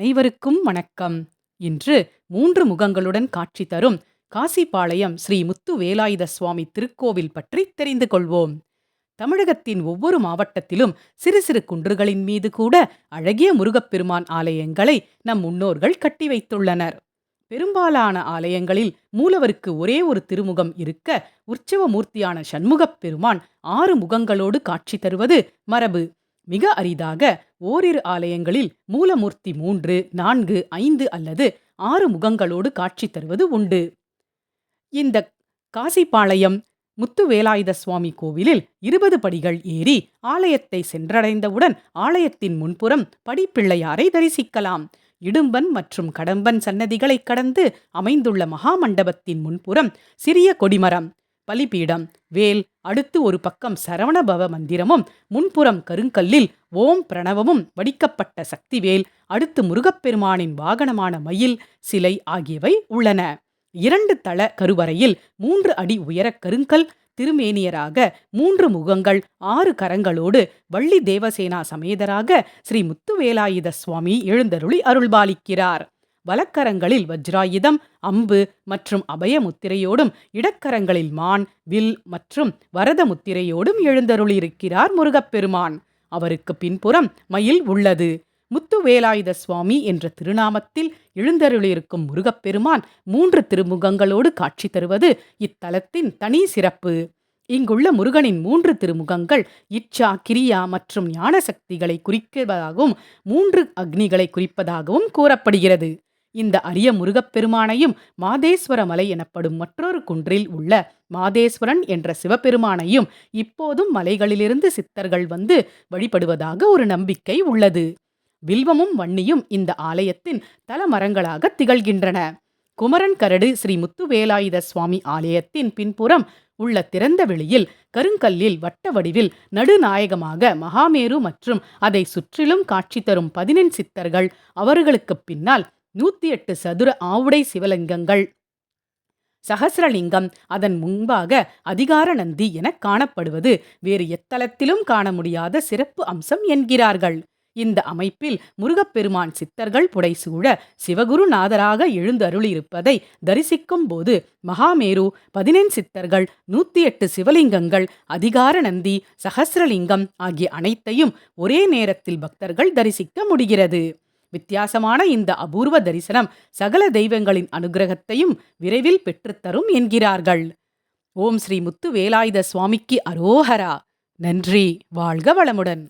அனைவருக்கும் வணக்கம். இன்று மூன்று முகங்களுடன் காட்சி தரும் காசிபாளையம் ஸ்ரீ முத்து வேலாயுத சுவாமி திருக்கோவில் பற்றி தெரிந்து கொள்வோம். தமிழகத்தின் ஒவ்வொரு மாவட்டத்திலும் சிறு சிறு குன்றுகளின் மீது கூட அழகிய முருகப்பெருமான் ஆலயங்களை நம் முன்னோர்கள் கட்டி வைத்துள்ளனர். பெரும்பாலான ஆலயங்களில் மூலவருக்கு ஒரே ஒரு திருமுகம் இருக்க உற்சவ மூர்த்தியான சண்முகப் பெருமான் ஆறு முகங்களோடு காட்சி தருவது மரபு. மிக அரிதாக ஓரிரு ஆலயங்களில் மூலமூர்த்தி மூன்று நான்கு ஐந்து அல்லது ஆறு முகங்களோடு காட்சி தருவது உண்டு. இந்த காசிப்பாளையம் முத்துவேலாயுத சுவாமி கோவிலில் இருபது படிகள் ஏறி ஆலயத்தை சென்றடைந்தவுடன் ஆலயத்தின் முன்புறம் படிப்பிள்ளையாரை தரிசிக்கலாம். இடும்பன் மற்றும் கடம்பன் சன்னதிகளைக் கடந்து அமைந்துள்ள மகாமண்டபத்தின் முன்புறம் சிறிய கொடிமரம் பலிபீடம் வேல் அடுத்து ஒரு பக்கம் சரவணபவ மந்திரமும் முன்புறம் கருங்கல்லில் ஓம் பிரணவமும் வடிக்கப்பட்ட சக்திவேல் அடுத்து முருகப்பெருமானின் வாகனமான மயில் சிலை ஆகியவை உள்ளன. இரண்டு தள கருவறையில் மூன்று அடி உயர கருங்கல் திருமேனியராக மூன்று முகங்கள் ஆறு கரங்களோடு வள்ளி தேவசேனா சமேதராக ஸ்ரீ முத்துவேலாயுத சுவாமி எழுந்தருளி அருள்பாலிக்கிறார். வலக்கரங்களில் வஜ்ராயுதம் அம்பு மற்றும் அபய முத்திரையோடும் இடக்கரங்களில் மான் வில் மற்றும் வரத முத்திரையோடும் எழுந்தருளியிருக்கிறார் முருகப்பெருமான். அவருக்கு பின்புறம் மயில் உள்ளது. முத்துவேலாயுத சுவாமி என்ற திருநாமத்தில் எழுந்தருளியிருக்கும் முருகப்பெருமான் மூன்று திருமுகங்களோடு காட்சி தருவது இத்தலத்தின் தனி சிறப்பு. இங்குள்ள முருகனின் மூன்று திருமுகங்கள் இச்சா கிரியா மற்றும் ஞான சக்திகளை குறிப்பதாகவும் மூன்று அக்னிகளை குறிப்பதாகவும் கூறப்படுகிறது. இந்த அரிய முருகப்பெருமானையும் மாதேஸ்வர மலை எனப்படும் மற்றொரு குன்றில் உள்ள மாதேஸ்வரன் என்ற சிவபெருமானையும் இப்போதும் மலைகளிலிருந்து சித்தர்கள் வந்து வழிபடுவதாக ஒரு நம்பிக்கை உள்ளது. வில்வமும் வன்னியும் இந்த ஆலயத்தின் தல மரங்களாக திகழ்கின்றன. குமரன் கரடு ஸ்ரீ முத்துவேலாயுத சுவாமி ஆலயத்தின் பின்புறம் உள்ள திறந்த வெளியில் கருங்கல்லில் வட்ட வடிவில் நடுநாயகமாக மகாமேரு மற்றும் அதை சுற்றிலும் காட்சி தரும் பதினெண் சித்தர்கள் அவர்களுக்கு பின்னால் நூத்தி எட்டு சதுர ஆவுடை சிவலிங்கங்கள். சகசிரலிங்கம் அதன் முன்பாக அதிகார நந்தி என காணப்படுவது வேறு எத்தலத்திலும் காண முடியாத சிறப்பு அம்சம் என்கிறார்கள். இந்த அமைப்பில் முருகப்பெருமான் சித்தர்கள் புடைசூழ சிவகுருநாதராக எழுந்தருளியிருப்பதை தரிசிக்கும் போது மகாமேரு பதினெண் சித்தர்கள் நூத்தி எட்டு சிவலிங்கங்கள் அதிகார நந்தி சகசிரலிங்கம் ஆகிய அனைத்தையும் ஒரே நேரத்தில் பக்தர்கள் தரிசிக்க முடிகிறது. வித்தியாசமான இந்த அபூர்வ தரிசனம் சகல தெய்வங்களின் அனுகிரகத்தையும் விரைவில் பெற்றுத்தரும் என்கிறார்கள். ஓம் ஸ்ரீ முத்து வேலாயுத சுவாமிக்கு அரோஹரா. நன்றி. வாழ்க வளமுடன்.